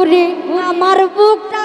ওরে আমার বুকটা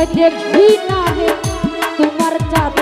ভজের বিনা তোমার চাত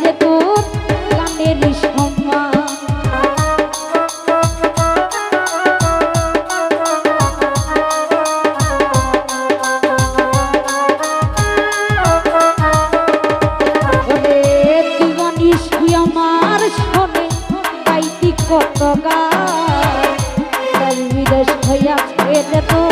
বাজে তোর কানের সম্মান কত গা বিদেশ হইয়া খেতে তো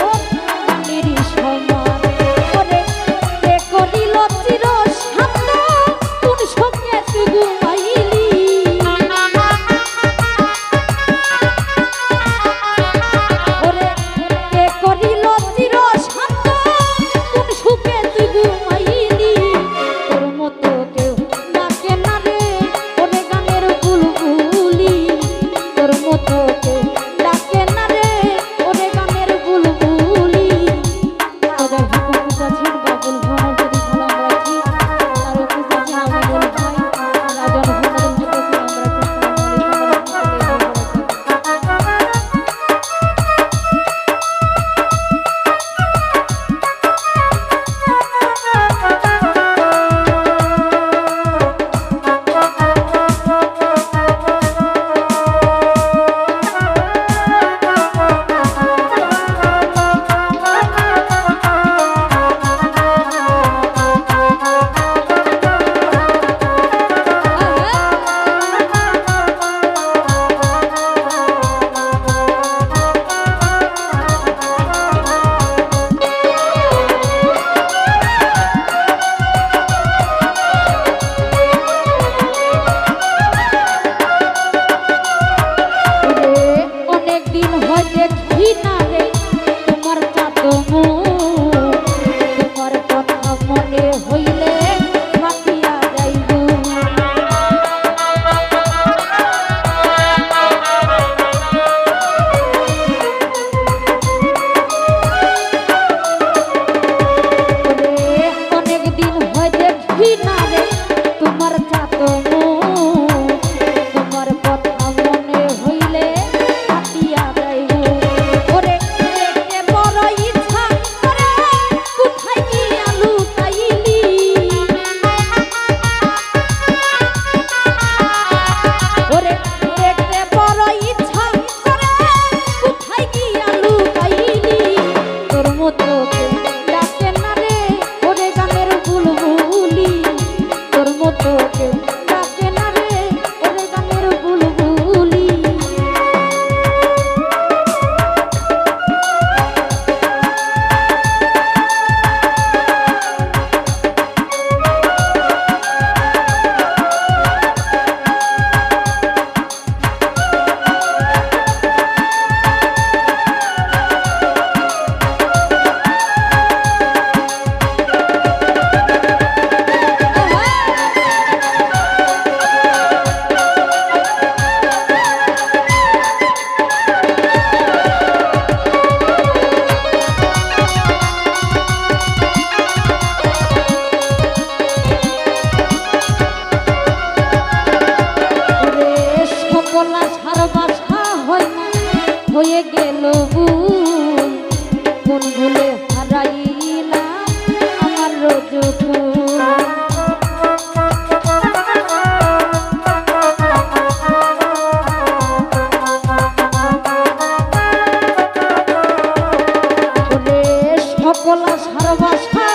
ভালোবাসা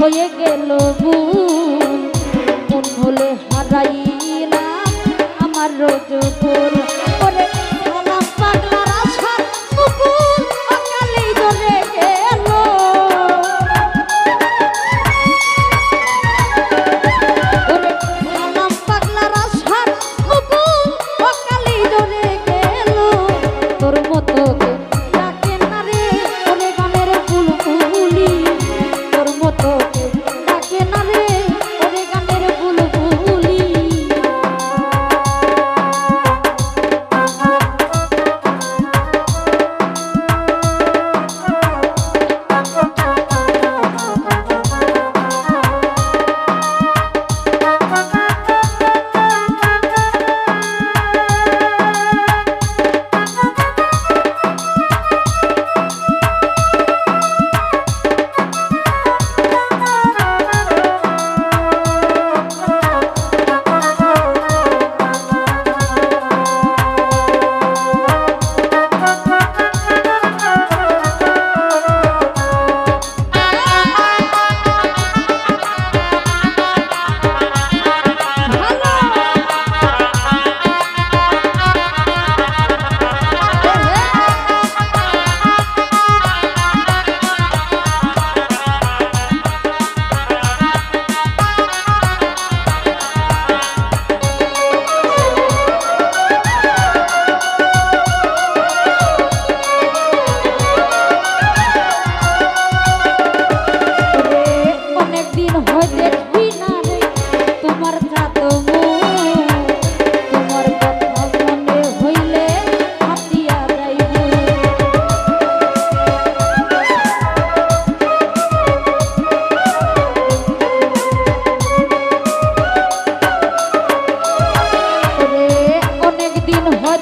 হয়ে গেল ভুল। মন হলে হারাই না আমার রোজ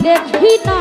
দেখি না।